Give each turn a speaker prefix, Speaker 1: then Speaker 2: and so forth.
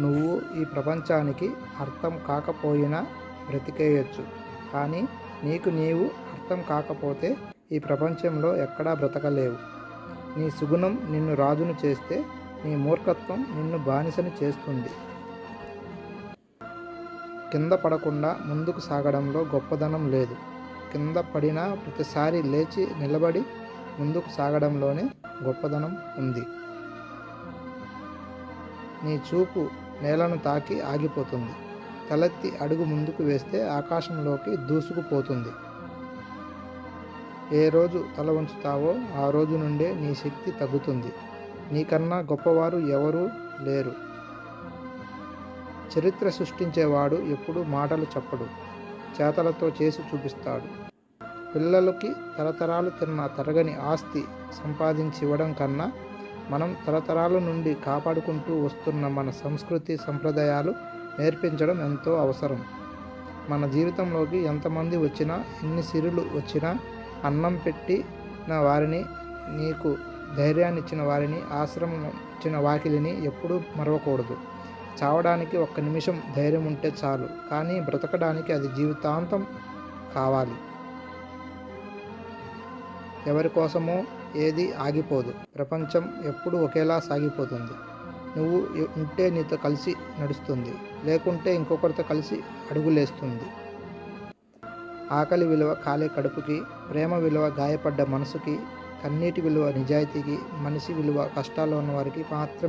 Speaker 1: నువ్వు ఈ ప్రపంచానికి అర్థం కాకపోయినా బ్రతికేయచ్చు. కానీ నీకు నీవు అర్థం కాకపోతే ఈ ప్రపంచంలో ఎక్కడా బ్రతకలేవు. నీ సుగుణం నిన్ను రాజును చేస్తే నీ మూర్ఖత్వం నిన్ను బానిసని చేస్తుంది. కింద పడకుండా ముందుకు సాగడంలో గొప్పదనం లేదు. కింద పడిన ప్రతిసారి లేచి నిలబడి ముందుకు సాగడంలోనే గొప్పదనం ఉంది. నీ చూపు నేలను తాకి ఆగిపోతుంది. తలెత్తి అడుగు ముందుకు వేస్తే ఆకాశంలోకి దూసుకుపోతుంది. ఏ రోజు తల వంచుతావో ఆ రోజు నుండే నీ శక్తి తగ్గుతుంది. నీకన్నా గొప్పవారు ఎవరూ లేరు. చరిత్ర సృష్టించేవాడు ఎప్పుడు మాటలు చెప్పడు. చేతలతో చేసి చూపిస్తాడు. పిల్లలకి తరతరాలు తిన్న తరగని ఆస్తి సంపాదించి ఇవ్వడం కన్నా మనం తరతరాల నుండి కాపాడుకుంటూ వస్తున్న మన సంస్కృతి సంప్రదాయాలు నేర్పించడం ఎంతో అవసరం. మన జీవితంలోకి ఎంతమంది వచ్చినా ఎన్ని సిరులు వచ్చినా అన్నం పెట్టిన వారిని నీకు ధైర్యాన్ని ఇచ్చిన వారిని ఆశ్రమం ఇచ్చిన వాకిలిని ఎప్పుడూ మరవకూడదు. చావడానికి ఒక్క నిమిషం ధైర్యం ఉంటే చాలు కానీ బ్రతకడానికి అది జీవితాంతం కావాలి. ఎవరి కోసమో ఏది ఆగిపోదు. ప్రపంచం ఎప్పుడు ఒకేలా సాగిపోతుంది. నువ్వు ఉంటే నీతో కలిసి నడుస్తుంది. లేకుంటే ఇంకొకరితో కలిసి అడుగులేస్తుంది. ఆకలి విలువ ఖాళీ కడుపుకి ప్రేమ విలువ గాయపడ్డ మనసుకి కన్నీటి విలువ నిజాయితీకి మనిషి విలువ కష్టాల్లో ఉన్న వారికి మాత్రమే